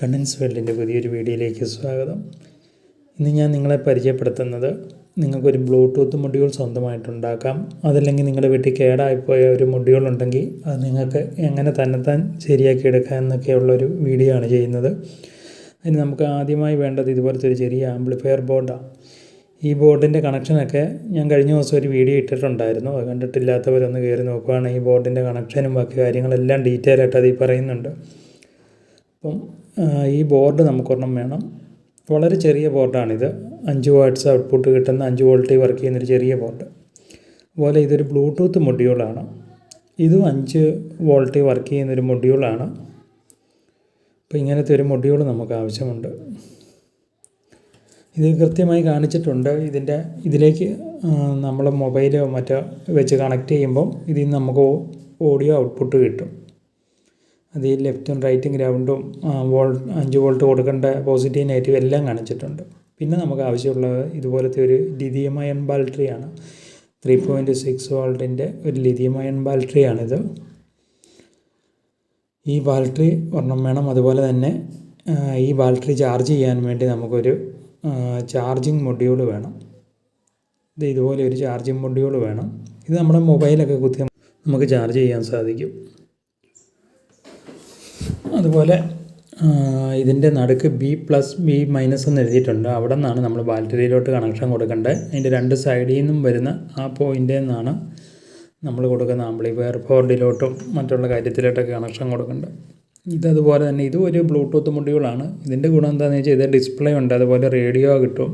Contents വേൾഡിന്റെ പുതിയൊരു വീഡിയോയിലേക്ക് സ്വാഗതം. ഇന്ന് ഞാൻ നിങ്ങളെ പരിചയപ്പെടുത്തുന്നത് നിങ്ങൾക്കൊരു ബ്ലൂടൂത്ത് മൊഡ്യൂൾ സ്വന്തമായിട്ടുണ്ടാക്കാം. അതല്ലെങ്കിൽ നിങ്ങളുടെ വീട്ടിൽ കേടായിപ്പോയ ഒരു മൊഡ്യൂൾ ഉണ്ടെങ്കിൽ അത് നിങ്ങൾക്ക് എങ്ങനെ തന്നെത്താൻ ശരിയാക്കി എടുക്കാം എന്നൊക്കെയുള്ളൊരു വീഡിയോ ആണ് ചെയ്യുന്നത്. അതിന് നമുക്ക് ആദ്യമായി വേണ്ടത് ഇതുപോലത്തെ ഒരു ചെറിയ ആംപ്ലിഫയർ ബോർഡാണ്. ഈ ബോർഡിന്റെ കണക്ഷനൊക്കെ ഞാൻ കഴിഞ്ഞ ദിവസം ഒരു വീഡിയോ ഇട്ടിട്ടുണ്ടായിരുന്നു. അത് കണ്ടിട്ടില്ലാത്തവരൊന്ന് കയറി നോക്കുകയാണെങ്കിൽ ഈ ബോർഡിന്റെ കണക്ഷനും ബാക്കി കാര്യങ്ങളെല്ലാം ഡീറ്റെയിൽ ആയിട്ട് അതിൽ പറയുന്നുണ്ട്. അപ്പം ഈ ബോർഡ് നമുക്കൊരെണ്ണം വേണം. വളരെ ചെറിയ ബോർഡാണിത് അഞ്ച് വാട്ട്സ് ഔട്ട്പുട്ട് കിട്ടുന്ന അഞ്ച് വോൾട്ടിൽ വർക്ക് ചെയ്യുന്നൊരു ചെറിയ ബോർഡ് അതുപോലെ ഇതൊരു ബ്ലൂടൂത്ത് മൊഡ്യൂളാണ് ഇതും അഞ്ച് വോൾട്ടിൽ വർക്ക് ചെയ്യുന്നൊരു മൊഡ്യൂളാണ് അപ്പോൾ ഇങ്ങനത്തെ ഒരു മൊഡ്യൂൾ നമുക്ക് ആവശ്യമുണ്ട്. ഇത് കൃത്യമായി കാണിച്ചിട്ടുണ്ട്. ഇതിന്റെ ഇതിലേക്ക് നമ്മൾ മൊബൈലോ മറ്റോ വെച്ച് കണക്ട് ചെയ്യുമ്പം ഇതിൽ നിന്ന് നമുക്ക് ഓഡിയോ ഔട്ട്പുട്ട് കിട്ടും. അത് ഈ ലെഫ്റ്റും റൈറ്റും ഗ്രൗണ്ടും വോൾ അഞ്ച് വോൾട്ട് കൊടുക്കേണ്ട പോസിറ്റീവ് നെഗറ്റീവ് എല്ലാം കാണിച്ചിട്ടുണ്ട്. പിന്നെ നമുക്ക് ആവശ്യമുള്ളത് ഇതുപോലത്തെ ഒരു ലിഥിയം ബാറ്ററിയാണ് ത്രീ പോയിന്റ് സിക്സ് വോൾട്ടിന്റെ ഒരു ലിഥിയം ബാറ്ററിയാണിത് ഈ ബാൽട്ടറി ഒരെണ്ണം വേണം. അതുപോലെ തന്നെ ഈ ബാൽട്ടറി ചാർജ് ചെയ്യാൻ വേണ്ടി നമുക്കൊരു ചാർജിങ് മൊഡ്യൂൾ വേണം. ഇത് ഇതുപോലെ ഒരു ചാർജിങ് മൊഡ്യൂൾ വേണം. ഇത് നമ്മുടെ മൊബൈലൊക്കെ കുത്തി നമുക്ക് ചാർജ് ചെയ്യാൻ സാധിക്കും. അതുപോലെ ഇതിന്റെ നടുക്ക് ബി പ്ലസ് ബി മൈനസ് എന്ന് എഴുതിയിട്ടുണ്ട്. അവിടെ നിന്നാണ് നമ്മൾ ബാറ്ററിയിലോട്ട് കണക്ഷൻ കൊടുക്കേണ്ടത്. അതിന്റെ രണ്ട് സൈഡിൽ നിന്നും വരുന്ന ആ പോയിന്റിൽ നിന്നാണ് നമ്മൾ കൊടുക്കുന്ന ആംപ്ലിഫയർ ബോർഡിലോട്ടും മറ്റുള്ള കാര്യത്തിലോട്ടൊക്കെ കണക്ഷൻ കൊടുക്കേണ്ടത്. ഇതതുപോലെ തന്നെ ഇതും ഒരു ബ്ലൂടൂത്ത് മൊഡ്യൂളാണ് ഇതിന്റെ ഗുണം എന്താണെന്ന് വെച്ചാൽ ഇത് ഡിസ്പ്ലേ ഉണ്ട്. അതുപോലെ റേഡിയോ കിട്ടും.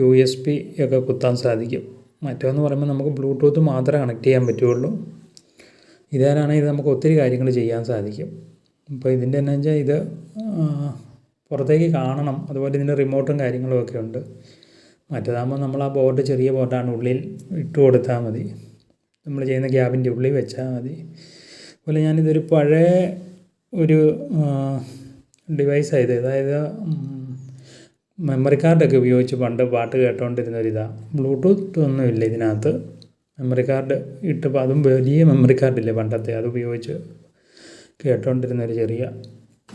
യു എസ് പി ഒക്കെ കുത്താൻ സാധിക്കും. മറ്റൊന്ന് പറയുമ്പോൾ നമുക്ക് ബ്ലൂടൂത്ത് മാത്രമേ കണക്ട് ചെയ്യാൻ പറ്റുള്ളൂ. ഇതാണെങ്കിൽ നമുക്ക് ഒത്തിരി കാര്യങ്ങൾ ചെയ്യാൻ സാധിക്കും. അപ്പോൾ ഇതിന്റെ എന്നാ വെച്ചാൽ ഇത് പുറത്തേക്ക് കാണണം. അതുപോലെ ഇതിന്റെ റിമോട്ടും കാര്യങ്ങളും ഒക്കെ ഉണ്ട്. മറ്റേതാകുമ്പോൾ നമ്മൾ ആ ബോർഡ് ചെറിയ ബോർഡാണ് ഉള്ളിൽ ഇട്ട് കൊടുത്താൽ മതി. നമ്മൾ ചെയ്യുന്ന ക്യാബിന്റെ ഉള്ളിൽ വെച്ചാൽ മതി. അതുപോലെ ഞാനിതൊരു പഴയ ഒരു ഡിവൈസായത് അതായത് മെമ്മറി കാർഡൊക്കെ ഉപയോഗിച്ച് പണ്ട് പാട്ട് കേട്ടോണ്ടിരുന്ന ഒരിതാണ് ബ്ലൂടൂത്ത് ഒന്നുമില്ല ഇതിനകത്ത്. മെമ്മറി കാർഡ് ഇട്ട് അതും വലിയ മെമ്മറി കാർഡില്ലേ പണ്ടത്തെ അത് ഉപയോഗിച്ച് കേട്ടോണ്ടിരുന്ന ഒരു ചെറിയ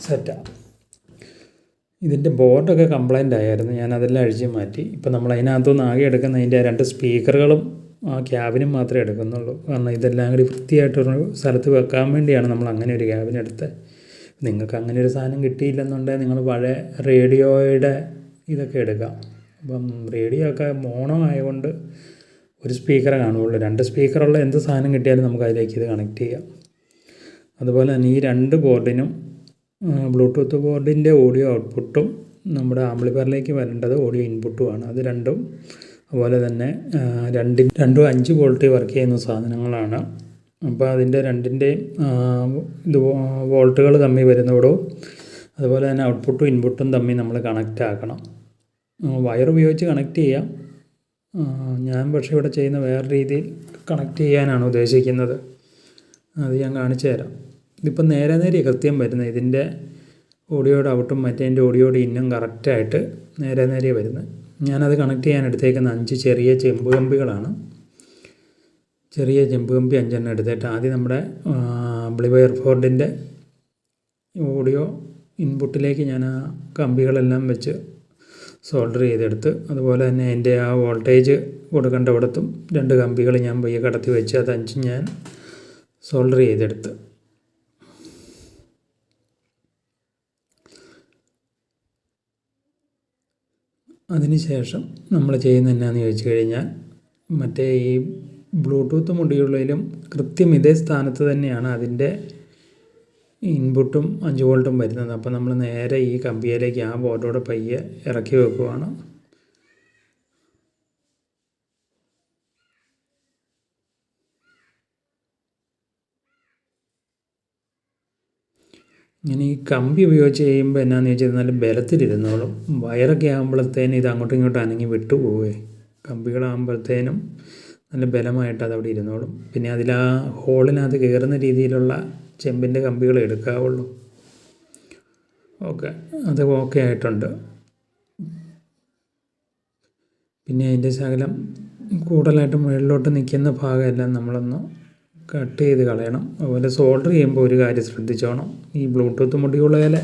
സെറ്റാണ് ഇതിന്റെ ബോർഡൊക്കെ കംപ്ലൈന്റ് ആയിരുന്നു. ഞാൻ അതെല്ലാം അഴിച്ച് മാറ്റി. ഇപ്പം നമ്മൾ അതിനകത്തുനിന്ന് ആകെ എടുക്കുന്ന അതിന്റെ രണ്ട് സ്പീക്കറുകളും ആ ക്യാബിനും മാത്രമേ എടുക്കുന്നുള്ളൂ. കാരണം ഇതെല്ലാം കൂടി വൃത്തിയായിട്ടൊരു സ്ഥലത്ത് വെക്കാൻ വേണ്ടിയാണ് നമ്മൾ അങ്ങനെ ഒരു ക്യാബിൻ എടുത്തത്. നിങ്ങൾക്ക് അങ്ങനെ ഒരു സാധനം കിട്ടിയില്ലെന്നുണ്ടെങ്കിൽ നിങ്ങൾ പഴയ റേഡിയോയുടെ ഇതൊക്കെ എടുക്കാം. അപ്പം റേഡിയോ ഒക്കെ മോണോ ആയതുകൊണ്ട് ഒരു സ്പീക്കറെ കാണുകയുള്ളൂ. രണ്ട് സ്പീക്കറുള്ള എന്ത് സാധനം കിട്ടിയാലും നമുക്ക് അതിലേക്ക് ഇത് കണക്ട് ചെയ്യാം. അതുപോലെ തന്നെ ഈ രണ്ട് ബോർഡിനും ബ്ലൂടൂത്ത് ബോർഡിന്റെ ഓഡിയോ ഔട്ട്പുട്ടും നമ്മുടെ ആംപ്ലിഫയറിലേക്ക് വരേണ്ടത് ഓഡിയോ ഇൻപുട്ടുമാണ്. അത് രണ്ടും അതുപോലെ തന്നെ രണ്ട് രണ്ടി അഞ്ച് വോൾട്ടിൽ വർക്ക് ചെയ്യുന്ന സാധനങ്ങളാണ്. അപ്പോൾ അതിന്റെ രണ്ടിന്റെയും ഇത് വോൾട്ടുകൾ തമ്മിൽ വരുന്നതോടോ അതുപോലെ തന്നെ ഔട്ട്പുട്ടും ഇൻപുട്ടും തമ്മിൽ നമ്മൾ കണക്റ്റ് ആക്കണം. വയർ ഉപയോഗിച്ച് കണക്റ്റ് ചെയ്യാം. ഞാൻ പക്ഷേ ഇവിടെ ചെയ്യുന്ന വേറെ രീതിയിൽ കണക്റ്റ് ചെയ്യാനാണ് ഉദ്ദേശിക്കുന്നത്. അത് ഞാൻ കാണിച്ചു തരാം. ഇതിപ്പോൾ നേരെ നേരെ കൃത്യം വരുന്നത് ഇതിന്റെ ഓഡിയോയുടെ ഔട്ടും മറ്റേതിന്റെ ഓഡിയോയുടെ ഇന്നും കറക്റ്റായിട്ട് നേരെ നേരെ വരുന്നത്. ഞാനത് കണക്ട് ചെയ്യാൻ എടുത്തേക്കുന്ന അഞ്ച് ചെറിയ ചെമ്പ് കമ്പികളാണ്. ചെറിയ ചെമ്പ് കമ്പി അഞ്ചെണ്ണം എടുത്തിട്ട് ആദ്യം നമ്മുടെ ബ്ലിവയർ ഫോർഡിന്റെ ഓഡിയോ ഇൻപുട്ടിലേക്ക് ഞാൻ ആ കമ്പികളെല്ലാം വെച്ച് സോൾഡർ ചെയ്തെടുത്ത് അതുപോലെ തന്നെ എന്റെ ആ വോൾട്ടേജ് കൊടുക്കേണ്ട ഇടത്തും രണ്ട് കമ്പികൾ ഞാൻ പയ്യെ കടത്തി വെച്ച് അത് ഞാൻ സോൾഡർ ചെയ്തെടുത്ത്. അതിനുശേഷം നമ്മൾ ചെയ്യുന്ന എന്നാന്ന് ചോദിച്ചു കഴിഞ്ഞാൽ മറ്റേ ഈ ബ്ലൂടൂത്ത് മുടിയുള്ളതിലും കൃത്യം ഇതേ സ്ഥാനത്ത് തന്നെയാണ് അതിന്റെ ഇൻപുട്ടും അഞ്ച് വോൾട്ടും വരുന്നത്. അപ്പോൾ നമ്മൾ നേരെ ഈ കമ്പിയിലേക്ക് ആ ബോർഡോടെ പയ്യെ ഇറക്കി വെക്കുവാണ്. ഇങ്ങനെ ഈ കമ്പി ഉപയോഗിച്ച് ചെയ്യുമ്പോൾ എന്നാന്ന് ചോദിച്ചാൽ നല്ല ബലത്തിലിരുന്നോളും. വയറൊക്കെ ആകുമ്പോഴത്തേനും ഇത് അങ്ങോട്ടും ഇങ്ങോട്ടും അനങ്ങി വിട്ടു പോവേ. കമ്പികളാകുമ്പോഴത്തേനും നല്ല ബലമായിട്ട് അതവിടെ ഇരുന്നോളും. പിന്നെ അതിൽ ആ ഹോളിനകത്ത് കയറുന്ന രീതിയിലുള്ള ചെമ്പിന്റെ കമ്പികൾ എടുക്കാവുള്ളൂ. ഓക്കെ അത് ഓക്കെ ആയിട്ടുണ്ട്. പിന്നെ അതിന്റെ ശകലം കൂടുതലായിട്ട് മുകളിലോട്ട് നിൽക്കുന്ന ഭാഗമെല്ലാം നമ്മളൊന്ന് കട്ട് ചെയ്ത് കളയണം. അതുപോലെ സോൾഡർ ചെയ്യുമ്പോൾ ഒരു കാര്യം ശ്രദ്ധിച്ചോണം. ഈ ബ്ലൂടൂത്ത് മുടിയുള്ളതിലെ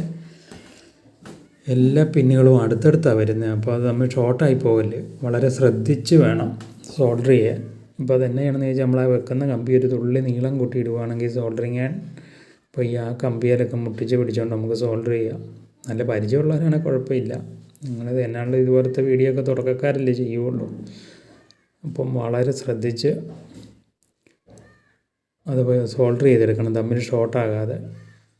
എല്ലാ പിന്നുകളും അടുത്തടുത്താണ് വരുന്നത് അപ്പോൾ അത് നമ്മൾ ഷോർട്ടായി പോകല്ലേ വളരെ ശ്രദ്ധിച്ച് വേണം സോൾഡർ ചെയ്യാൻ. ഇപ്പോൾ അതെന്നെയാണെന്ന് ചോദിച്ചാൽ നമ്മൾ ആ വെക്കുന്ന കമ്പി ഒരു തുള്ളി നീളം കൂട്ടി ഇടുവാണെങ്കിൽ സോൾഡറിങ് ചെയ്യാൻ ഇപ്പോൾ ഈ ആ കമ്പിയിലൊക്കെ മുട്ടിച്ച് പിടിച്ചുകൊണ്ട് നമുക്ക് സോൾഡർ ചെയ്യാം. നല്ല പരിചയമുള്ളവരാണെങ്കിൽ കുഴപ്പമില്ല. നിങ്ങളിത് എന്നാണ്ട് ഇതുപോലത്തെ വീഡിയോ ഒക്കെ തുടക്കക്കാരല്ലേ ചെയ്യുള്ളൂ. അപ്പം വളരെ ശ്രദ്ധിച്ച് അത് സോൾഡർ ചെയ്തെടുക്കണം. തമ്മിൽ ഷോർട്ടാകാതെ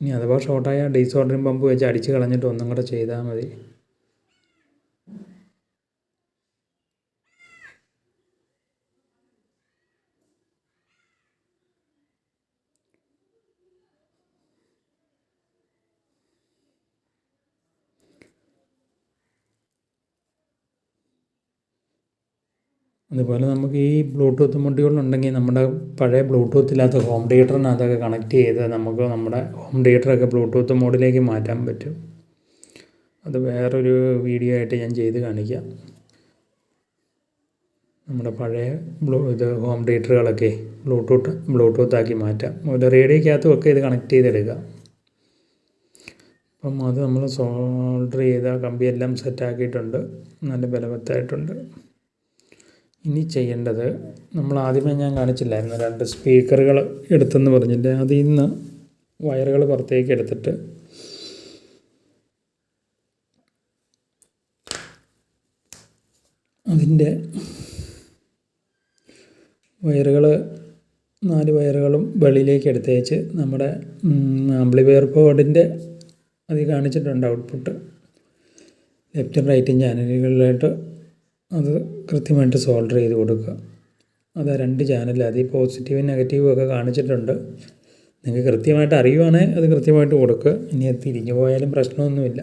ഇനി അഥവാ ഷോർട്ടായാൽ ഡീസോൾഡറിങ് പമ്പ് വെച്ച് അടിച്ച് കളഞ്ഞിട്ട് ഒന്നും കൂടെ ചെയ്താൽ മതി. അതുപോലെ നമുക്ക് ഈ ബ്ലൂടൂത്ത് മൊഡ്യൂളുണ്ടെങ്കിൽ നമ്മുടെ പഴയ ബ്ലൂടൂത്ത് ഇല്ലാത്ത ഹോം തിയേറ്ററിനകത്തൊക്കെ കണക്ട് ചെയ്ത് നമുക്ക് നമ്മുടെ ഹോം തിയേറ്ററൊക്കെ ബ്ലൂടൂത്ത് മോഡിലേക്ക് മാറ്റാൻ പറ്റും. അത് വേറൊരു വീഡിയോ ആയിട്ട് ഞാൻ ചെയ്ത് കാണിക്കാം. നമ്മുടെ പഴയ ബ്ലൂ ഇത് ഹോം തിയേറ്ററുകളൊക്കെ ബ്ലൂടൂത്ത് ബ്ലൂടൂത്ത് ആക്കി മാറ്റാം. ഒരു റേഡിയോക്കകത്തും ഒക്കെ ഇത് കണക്ട് ചെയ്തെടുക്കാം. അപ്പം അത് നമ്മൾ സോൾഡർ ചെയ്ത കമ്പിയെല്ലാം സെറ്റാക്കിയിട്ടുണ്ട് നല്ല ബലവത്തായിട്ടുണ്ട്. ഇനി ചെയ്യേണ്ടത് നമ്മൾ ആദ്യമേ ഞാൻ കാണിച്ചില്ലായിരുന്നു രണ്ട് സ്പീക്കറുകൾ എടുത്തെന്ന് പറഞ്ഞില്ലേ അതിൽ നിന്ന് വയറുകൾ പുറത്തേക്ക് എടുത്തിട്ട് അതിന്റെ വയറുകൾ നാല് വയറുകളും വെളിയിലേക്ക് എടുത്തേച്ച് നമ്മുടെ ആംപ്ലിഫയർ ബോർഡിന്റെ അത് കാണിച്ചിട്ടുണ്ട് ഔട്ട്പുട്ട്. ലെഫ്റ്റും റൈറ്റും ചാനലുകളിലായിട്ട് അത് കൃത്യമായിട്ട് സോൾഡർ ചെയ്ത് കൊടുക്കുക. അത് രണ്ട് ചാനലിൽ അതിൽ പോസിറ്റീവും നെഗറ്റീവും ഒക്കെ കാണിച്ചിട്ടുണ്ട്. നിങ്ങൾക്ക് കൃത്യമായിട്ട് അറിയുവാണെങ്കിൽ അത് കൃത്യമായിട്ട് കൊടുക്കുക. ഇനി അത് തിരിഞ്ഞു പോയാലും പ്രശ്നമൊന്നുമില്ല.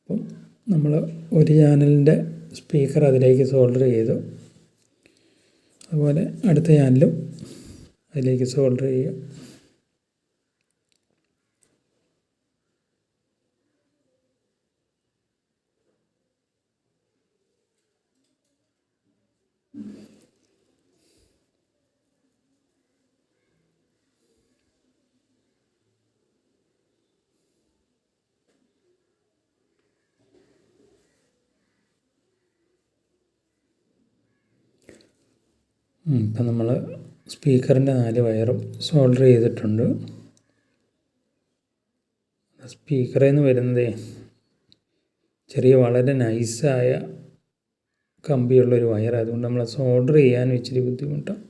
അപ്പം നമ്മൾ ഒരു ചാനലിന്റെ സ്പീക്കർ അതിലേക്ക് സോൾഡർ ചെയ്തു. അതുപോലെ അടുത്ത ചാനലും അതിലേക്ക് സോൾഡർ ചെയ്യുക. ഇപ്പം നമ്മൾ സ്പീക്കറിന്റെ നാല് വയറും സോൾഡർ ചെയ്തിട്ടുണ്ട്. സ്പീക്കറിൽ നിന്ന് വരുന്നതേ ചെറിയ വളരെ നൈസായ കമ്പിയുള്ളൊരു വയർ അതുകൊണ്ട് നമ്മൾ സോൾഡർ ചെയ്യാനും ഇച്ചിരി ബുദ്ധിമുട്ടാണ്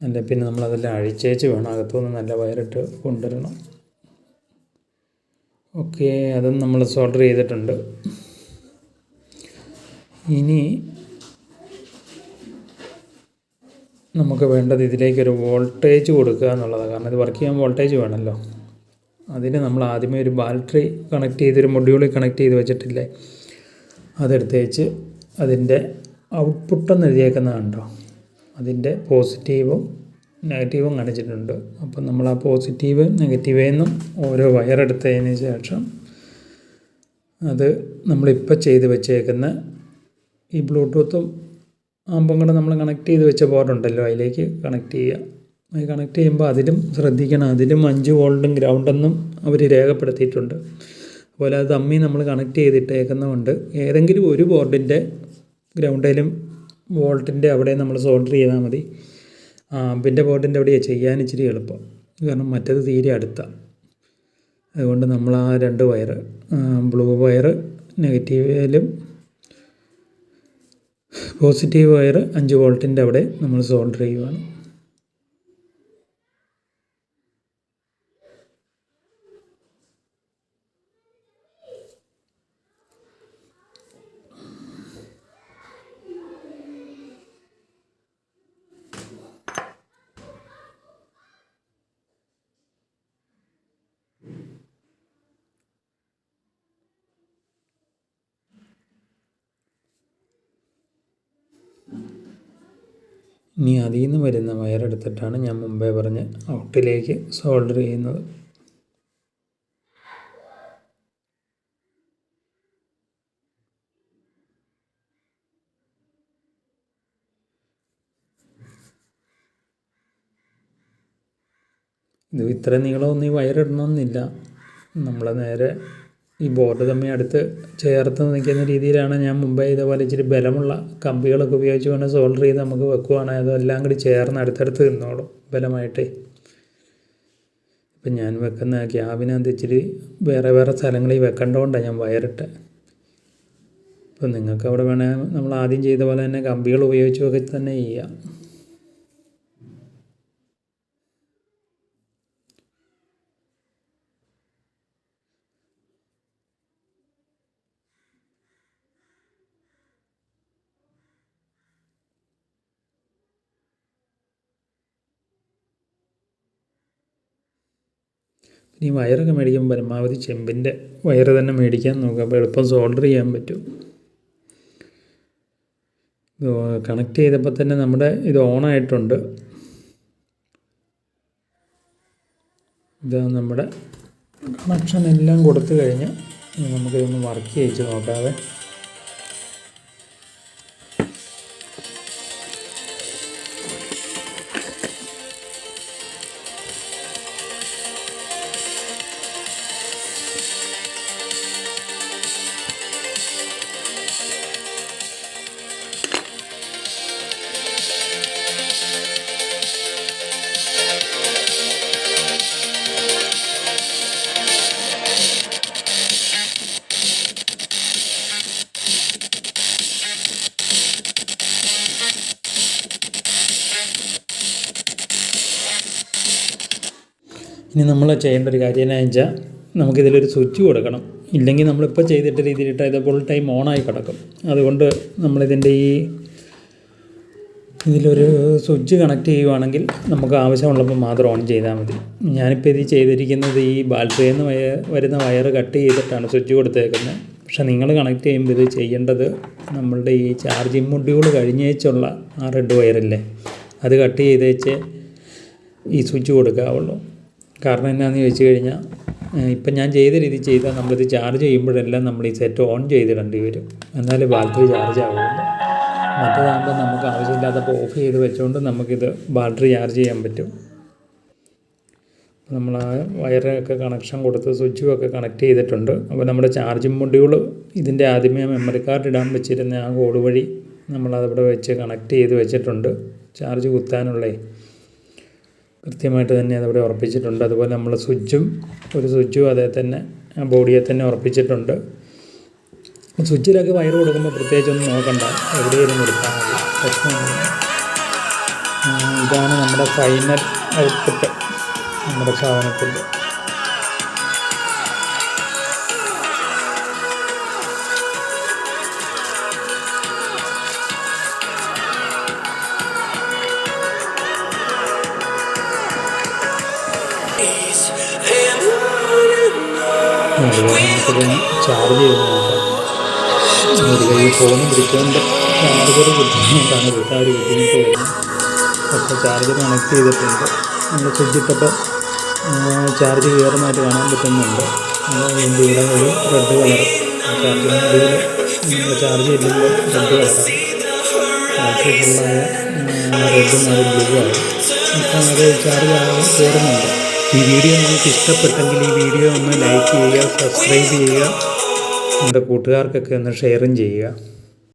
നല്ല പിന്നെ നമ്മളതെല്ലാം അഴിച്ചേച്ച് വേണം. അകത്തുനിന്ന് നല്ല വയറിട്ട് കൊണ്ടുവരണം. ഓക്കെ അതും നമ്മൾ സോൾഡർ ചെയ്തിട്ടുണ്ട്. ഇനി നമുക്ക് വേണ്ടത് ഇതിലേക്കൊരു വോൾട്ടേജ് കൊടുക്കുക എന്നുള്ളതാണ്. കാരണം ഇത് വർക്ക് ചെയ്യാൻ വോൾട്ടേജ് വേണമല്ലോ. അതിന് നമ്മൾ ആദ്യമേ ഒരു ബാറ്ററി കണക്ട് ചെയ്തൊരു മൊഡ്യൂളിൽ കണക്ട് ചെയ്ത് വെച്ചിട്ടില്ലേ? അതെടുത്ത് വെച്ച് അതിന്റെ ഔട്ട്പുട്ടെന്ന് എഴുതിയേക്കുന്നത് കണ്ടോ അതിന്റെ പോസിറ്റീവും നെഗറ്റീവും കാണിച്ചിട്ടുണ്ട്. അപ്പം നമ്മൾ ആ പോസിറ്റീവ് നെഗറ്റീവിൽ നിന്നും ഓരോ വയറെടുത്തതിന് ശേഷം അത് നമ്മളിപ്പോൾ ചെയ്ത് വെച്ചേക്കുന്ന ഈ ബ്ലൂടൂത്തും ആകുമ്പം കൂടെ നമ്മൾ കണക്ട് ചെയ്ത് വെച്ച ബോർഡുണ്ടല്ലോ അതിലേക്ക് കണക്ട് ചെയ്യുക. അത് കണക്ട് ചെയ്യുമ്പോൾ അതിലും ശ്രദ്ധിക്കണം. അതിലും അഞ്ച് വോൾട്ടും ഗ്രൗണ്ടെന്നും അവർ രേഖപ്പെടുത്തിയിട്ടുണ്ട്. അതുപോലെ അത് തമ്മി നമ്മൾ കണക്ട് ചെയ്തിട്ടേക്കുന്നതുകൊണ്ട് ഏതെങ്കിലും ഒരു ബോർഡിന്റെ ഗ്രൗണ്ടിലും വോൾട്ടിന്റെ അവിടെ നമ്മൾ സോൾഡർ ചെയ്താൽ മതി. ആമ്പിന്റെ ബോർഡിന്റെ അവിടെയാണ് ചെയ്യാൻ ഇച്ചിരി എളുപ്പം. കാരണം മറ്റത് തീരെ അടുത്താണ് അതുകൊണ്ട് നമ്മൾ ആ രണ്ട് വയർ ബ്ലൂ വയർ നെഗറ്റീവിലും പോസിറ്റീവ് വയർ അഞ്ച് വോൾട്ടിന്റെ അവിടെ നമ്മൾ സോൾഡർ ചെയ്യുവാണ്. ഇനി അതിൽ നിന്ന് വരുന്ന വയറെടുത്തിട്ടാണ് ഞാൻ മുമ്പേ പറഞ്ഞ ഔട്ടിലേക്ക് സോൾഡർ ചെയ്യുന്നത്. ഇത് ഇത്ര നീളമൊന്നും ഈ വയറിടണമെന്നില്ല. നമ്മൾ നേരെ ഈ ബോർഡ് തമ്മിൽ അടുത്ത് ചേർത്ത് നിൽക്കുന്ന രീതിയിലാണ് ഞാൻ മുമ്പേ ഇതേപോലെ ഇച്ചിരി ബലമുള്ള കമ്പികളൊക്കെ ഉപയോഗിച്ച് വേണം സോൾഡർ ചെയ്ത് നമുക്ക് വെക്കുവാണെങ്കിൽ അതെല്ലാം കൂടി ചേർന്ന് അടുത്തടുത്ത് നിന്നോളും ബലമായിട്ടേ. ഇപ്പം ഞാൻ വെക്കുന്ന ക്യാബിനകത്ത് ഇച്ചിരി വേറെ വേറെ സ്ഥലങ്ങളിൽ വെക്കേണ്ടതുകൊണ്ടാണ് ഞാൻ വയറിട്ട്. ഇപ്പം നിങ്ങൾക്ക് അവിടെ വേണേൽ നമ്മൾ ആദ്യം ചെയ്ത പോലെ തന്നെ കമ്പികൾ ഉപയോഗിച്ചൊക്കെ തന്നെ ചെയ്യാം. ഈ വയറൊക്കെ മേടിക്കുമ്പോൾ പരമാവധി ചെമ്പിന്റെ വയറ് തന്നെ മേടിക്കാൻ നോക്കുക. അപ്പോൾ എളുപ്പം സോൾഡർ ചെയ്യാൻ പറ്റും. കണക്ട് ചെയ്തപ്പോൾ തന്നെ നമ്മുടെ ഇത് ഓണായിട്ടുണ്ട് ഇത് നമ്മുടെ കണക്ഷൻ എല്ലാം കൊടുത്തു കഴിഞ്ഞ് നമുക്കിതൊന്ന് വർക്ക് ചെയ്യിച്ച് നോക്കാതെ ഇനി നമ്മൾ ചെയ്യേണ്ട ഒരു കാര്യം എന്നാ വെച്ചാൽ നമുക്കിതിലൊരു സ്വിച്ച് കൊടുക്കണം. ഇല്ലെങ്കിൽ നമ്മളിപ്പോൾ ചെയ്തിട്ട രീതിയിലിട്ട് ഇത് ഫുൾ ടൈം ഓണായി കിടക്കും. അതുകൊണ്ട് നമ്മളിതിന്റെ ഈ ഇതിലൊരു സ്വിച്ച് കണക്ട് ചെയ്യുവാണെങ്കിൽ നമുക്ക് ആവശ്യമുള്ളപ്പോൾ മാത്രം ഓൺ ചെയ്താൽ മതി. ഞാനിപ്പോൾ ഇത് ചെയ്തിരിക്കുന്നത് ഈ ബാറ്ററിയിൽ നിന്ന് വരുന്ന വയർ കട്ട് ചെയ്തിട്ടാണ് സ്വിച്ച് കൊടുത്തേക്കുന്നത്. പക്ഷേ നിങ്ങൾ കണക്ട് ചെയ്യുമ്പോൾ ഇത് ചെയ്യേണ്ടത് നമ്മളുടെ ഈ ചാർജിങ് മൊഡ്യൂൾ കഴിഞ്ഞേച്ചുള്ള ആ റെഡ് വയറില്ലേ അത് കട്ട് ചെയ്തേച്ച് ഈ സ്വിച്ച് കൊടുക്കാവുള്ളൂ. കാരണം എന്നാന്ന് ചോദിച്ചു കഴിഞ്ഞാൽ ഇപ്പം ഞാൻ ചെയ്ത രീതി ചെയ്താൽ നമ്മളിത് ചാർജ് ചെയ്യുമ്പോഴെല്ലാം നമ്മൾ ഈ സെറ്റ് ഓൺ ചെയ്തിടേണ്ടി വരും. എന്നാലേ ബാറ്ററി ചാർജ് ആവുള്ളൂ. മറ്റേതാകുമ്പോൾ നമുക്ക് ആവശ്യമില്ലാത്തപ്പോൾ ഓഫ് ചെയ്ത് വെച്ചുകൊണ്ട് നമുക്കിത് ബാറ്ററി ചാർജ് ചെയ്യാൻ പറ്റും. നമ്മൾ ആ വയറൊക്കെ കണക്ഷൻ കൊടുത്ത് സ്വിച്ചും ഒക്കെ കണക്ട് ചെയ്തിട്ടുണ്ട്. അപ്പോൾ നമ്മുടെ ചാർജിങ് മൊഡ്യൂൾ ഇതിന്റെ ആദ്യമേ മെമ്മറി കാർഡ് ഇടാൻ വെച്ചിരുന്ന ആ കോഡ് വഴി നമ്മളതവിടെ വെച്ച് കണക്ട് ചെയ്ത് വെച്ചിട്ടുണ്ട്. ചാർജ് കുത്താനുള്ളേ. കൃത്യമായിട്ട് തന്നെ അതവിടെ ഉറപ്പിച്ചിട്ടുണ്ട്. അതുപോലെ നമ്മൾ സ്വിച്ചും ഒരു സ്വിച്ചും അതേ തന്നെ ബോഡിയെ തന്നെ ഉറപ്പിച്ചിട്ടുണ്ട്. സ്വിച്ചിലൊക്കെ വയർ കൊടുക്കുമ്പോൾ പ്രത്യേകിച്ചൊന്നും നോക്കണ്ട. എവിടെയെങ്കിലും പ്രശ്നമൊന്നുമില്ല. ഇതാണ് നമ്മുടെ ഫൈനൽ ഔട്ട്പുട്ട്. നമ്മുടെ സാധനത്തിന്റെ ചാർജ് ചെയ്ത് നോക്കാം ഒരു കൈ ചാർജർ ബുദ്ധിമുട്ടാണ് കിട്ടാൻ ഒരു ബുദ്ധിമുട്ട് വരുന്നത് ചാർജർ കണക്ട് ചെയ്തിട്ടുണ്ട്. നമ്മൾ സ്വിച്ചിട്ടപ്പോൾ ചാർജ് കയറുന്നതായിട്ട് കാണാൻ പറ്റുന്നുണ്ട്. അതിന്റെ ഇവിടെ ഒരു റെഡ് കളർ ചാർജിങ് ചാർജ് ചെയ്യുമ്പോൾ റെഡ് കളറാണ് ഫുള്ളായ റെഡ് മാറി ബ്ലൂ അപ്പം അത് ചാർജ് കയറുന്നുണ്ട്. ഈ വീഡിയോ നിങ്ങൾക്ക് ഇഷ്ടപ്പെട്ടെങ്കിൽ ഈ വീഡിയോ ഒന്ന് ലൈക്ക് ചെയ്യുക സബ്സ്ക്രൈബ് ചെയ്യുക. നമ്മുടെ കൂട്ടുകാർക്കൊക്കെ ഒന്ന് ഷെയറും ചെയ്യുക.